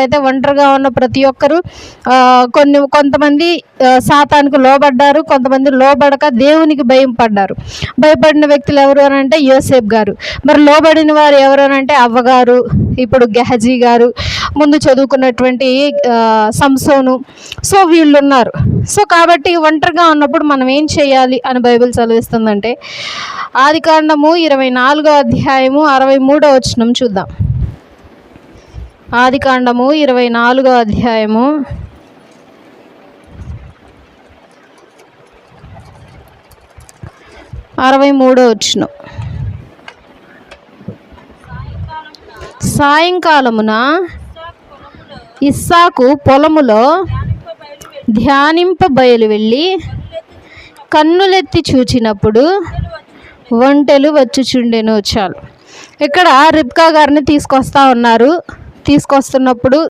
అయితే ఒంటరిగా ఉన్న ప్రతి ఒక్కరు కొన్ని కొంతమంది శాతానికి లోబడ్డారు కొంతమంది లోబడక దేవునికి భయం పడ్డారు. భయపడిన వ్యక్తులు ఎవరు అని అంటే యోసేఫ్ గారు. మరి లోబడిన వారు ఎవరు అని అంటే అవ్వగారు ఇప్పుడు గెహజీ గారు ముందు చదువుకున్నటువంటి సంసోను. సో వీళ్ళు ఉన్నారు సో కాబట్టి ఒంటరిగా ఉన్నప్పుడు మనం ఏం చేయాలి అని బైబిల్ చదివిస్తుందంటే ఆది కాండము ఇరవై నాలుగో అధ్యాయము అరవై మూడో వచనం చూద్దాం. ఆది కాండము ఇరవై నాలుగో అధ్యాయము. అరవై మూడో వచ్చును సాయంకాలమున ఇస్సాకు పొలములో ధ్యానింప బయలు వెళ్ళి కన్నులెత్తి చూచినప్పుడు ఒంటెలు వచ్చుచుండెను చాలు. ఇక్కడ రిబ్కా గారిని తీసుకొస్తా ఉన్నారు. తీసుకొస్తున్నప్పుడు